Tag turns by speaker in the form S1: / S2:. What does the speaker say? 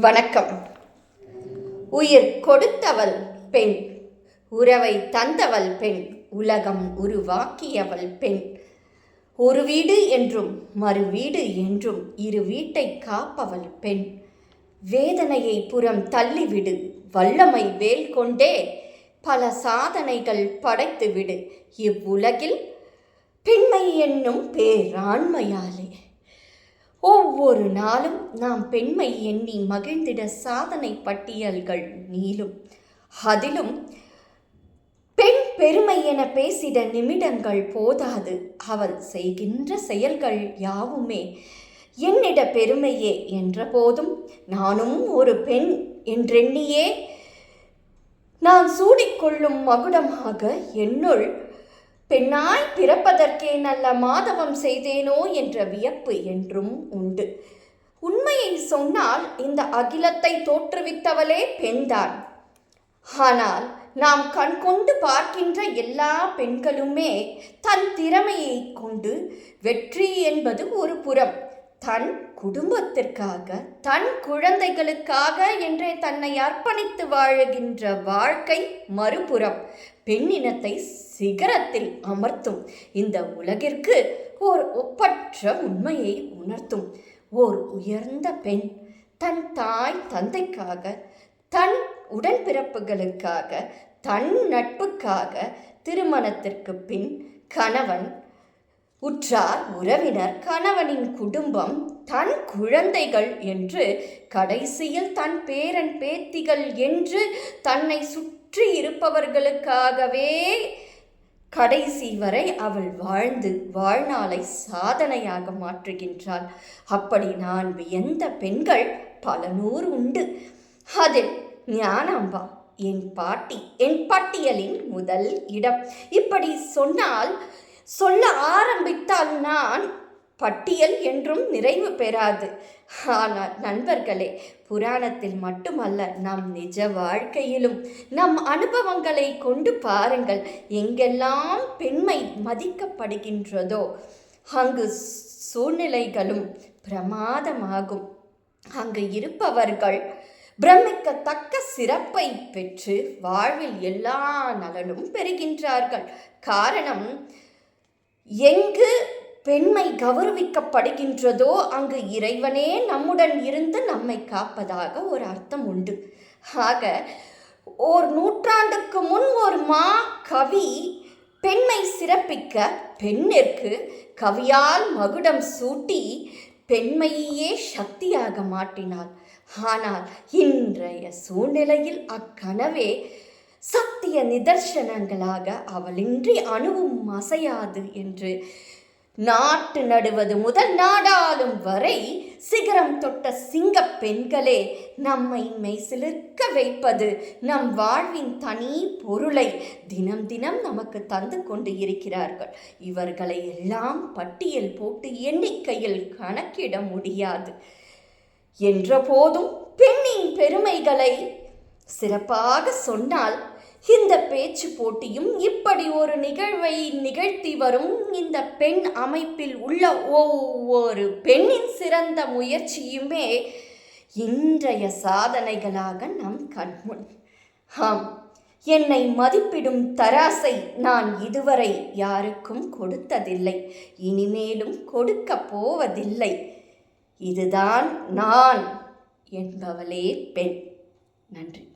S1: வணக்கம். உயிர் கொடுத்தவள் பெண் உறவை தந்தவள் பெண் உலகம் உருவாக்கியவள் பெண். ஒரு வீடு என்றும் மறு வீடு என்றும் இரு வீட்டை காப்பவள் பெண். வேதனையை புறம் தள்ளிவிடு வல்லமை வேல் கொண்டே பல சாதனைகள் படைத்துவிடு. இவ்வுலகில் பெண்மை என்னும் பேராண்மையாலே ஒவ்வொரு நாளும் நாம் பெண்மை எண்ணி மகிழ்ந்திட சாதனை பட்டியல்கள் நீளும். அதிலும் பெண் பெருமை என பேசிட நிமிடங்கள் போதாது. அவள் செய்கின்ற செயல்கள் யாவுமே. என்னிட பெருமையே என்ற போதும் நானும் ஒரு பெண் என்றெண்ணியே. நான் சூடிக்கொள்ளும் மகுடமாக என்னுள் பெண்ணாய் பிறப்பதற்கே நல்ல மாதவம் செய்தேனோ என்ற வியப்பு என்றும் உண்டு. உண்மையை சொன்னால் இந்த அகிலத்தை தோற்றுவித்தவளே பெண்தான். ஆனால் நாம் கண் கொண்டு பார்க்கின்ற எல்லா பெண்களுமே தன் திறமையை கொண்டு வெற்றி என்பது ஒரு புறம். தன் குடும்பத்திற்காக தன் குழந்தைகளுக்காக என்றே தன்னை அர்ப்பணித்து வாழுகின்ற வாழ்க்கை மறுபுறம். பெண்ணினத்தை சிகரத்தில் அமர்த்தும். இந்த உலகிற்கு ஓர் ஒப்பற்ற உண்மையை உணர்த்தும். ஓர் உயர்ந்த பெண் தன் தாய் தந்தைக்காக தன் உடன்பிறப்புகளுக்காக தன் நட்புக்காக திருமணத்திற்கு பின் கணவன் உற்றார் உறவினர் கணவனின் குடும்பம் தன் குழந்தைகள் என்று கடைசியில் தன் பேரன் பேத்திகள் என்று தன்னை சுற்றி இருப்பவர்களுக்காகவே கடைசி வரை அவள் வாழ்ந்து வாழ்நாளை சாதனையாக மாற்றுகின்றாள். அப்படி நான் வியந்த பெண்கள் பல நூறு உண்டு. அதில் ஞானாம்பா என் பாட்டி என் பட்டியலின் முதல் இடம். இப்படி சொன்னால் சொல்ல ஆரம்பித்தால் நான் பட்டியல் என்றும் நிறைவு பெறாது. ஆனால் நண்பர்களே புராணத்தில் மட்டுமல்ல நம் நிஜ வாழ்க்கையிலும் நம் அனுபவங்களை கொண்டு பாருங்கள் எங்கெல்லாம் பெண்மை மதிக்கப்படுகின்றதோ அங்கு சூழ்நிலைகளும் பிரமாதமாகும். அங்கு இருப்பவர்கள் பிரமிக்கத்தக்க சிறப்பை பெற்று வாழ்வில் எல்லா நலனும் பெறுகின்றார்கள். காரணம் எங்கு பெண்மை கௌரவிக்கப்படுகின்றதோ அங்கு இறைவனே நம்முடன் இருந்து நம்மை காப்பதாக ஒரு அர்த்தம் உண்டு. ஆக ஓர் நூற்றாண்டுக்கு முன் ஒரு மா கவி பெண்மை சிறப்பிக்க பெண்ணிற்கு கவியால் மகுடம் சூட்டி பெண்மையே சக்தியாக மாட்டினாள் ஆனால் இன்றைய சூழ்நிலையில் அக்கனவே சத்திய நிதர்சனங்களாக அவளின்றி அணுவும் அசையாது என்று. நாட்டு நடுவது முதல் நாடாளும் வரை சிகரம் தொட்ட சிங்க பெண்களே நம்மை மெய்சிலிருக்க வைப்பது நம் வாழ்வின் தனி பொருளை தினம் தினம் நமக்கு தந்து கொண்டு இருக்கிறார்கள். இவர்களை எல்லாம் பட்டியல் போட்டு எண்ணிக்கையில் கணக்கிட முடியாது. என்ற போதும் பெண்ணின் பெருமைகளை சிறப்பாக சொன்னால் இந்த பேச்சு போட்டியும் இப்படி ஒரு நிகழ்வை நிகழ்த்தி வரும். இந்த பெண் அமைப்பில் உள்ள ஒவ்வொரு பெண்ணின் சிறந்த முயற்சியுமே இன்றைய சாதனைகளாக நம் கண்முன். ஆம் என்னை மதிப்பிடும் தராசை நான் இதுவரை யாருக்கும் கொடுத்ததில்லை. இனிமேலும் கொடுக்கப் போவதில்லை. இதுதான் நான் என்பவளே பெண். நன்றி.